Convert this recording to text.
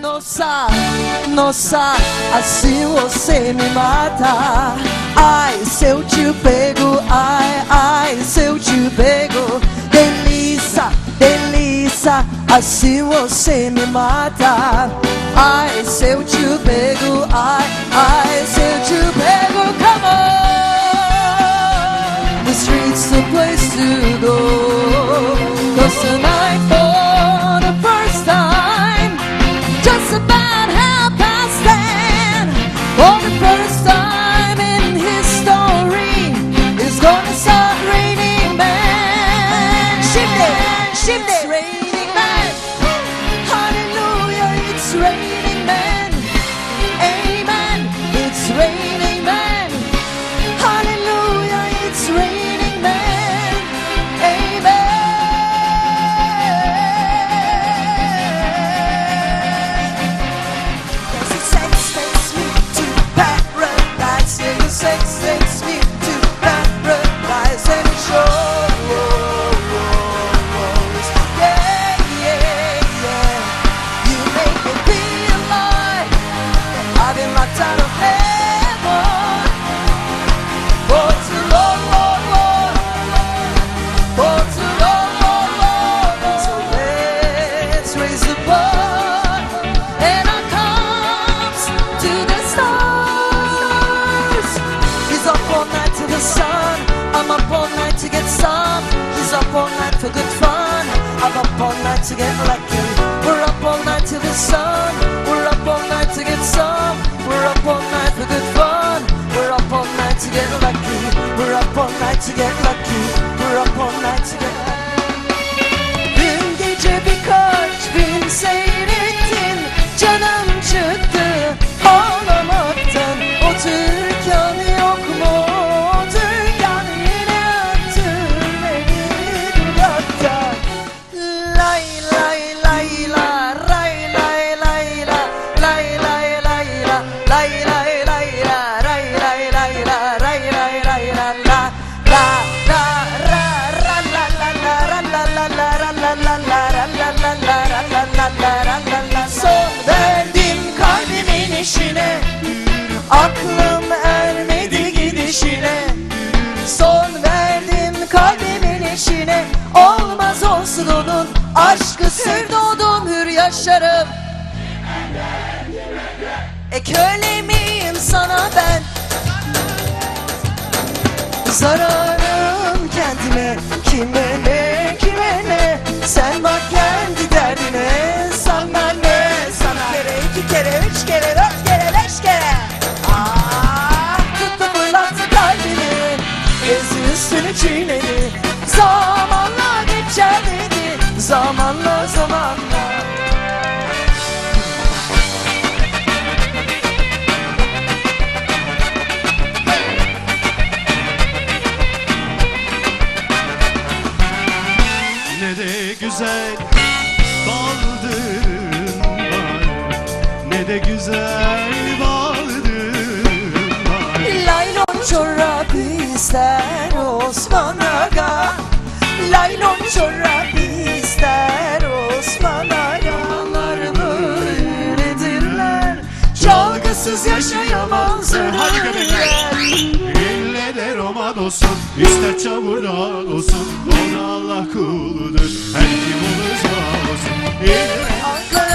non sa, non sa, assim você me mata. Ai, se eu te pego, ai, ai, se eu te pego, delícia, delícia, assim você me mata. Ai, se eu te pego, ai, ai, se eu te pego, come on. The streets the place to go. For the first time in history, it's gonna start raining men. Şimdi, şimdi. It's raining men. Hallelujah, it's raining men. For good fun. I'm up all night to get lucky. We're up all night to the sun. We're up all night to get some. We're up all night for good fun. We're up all night to get lucky. We're up all night to get lucky. We're up all night to get Aşkı sevdodum hür yaşarım. E köle miyim sana ben? Zararım kendime Kime ne kime ne? Sen bak Ne de güzel baldırın var Ne de güzel baldırın var Laylon çorap ister Osman Aga Laylon çorap ister Osman Aga Onlar böyledirler Çalgısız yaşayamazlar olsun ister çamurdan olsun Ona Allah kuludur her kim olursa olsun. İlle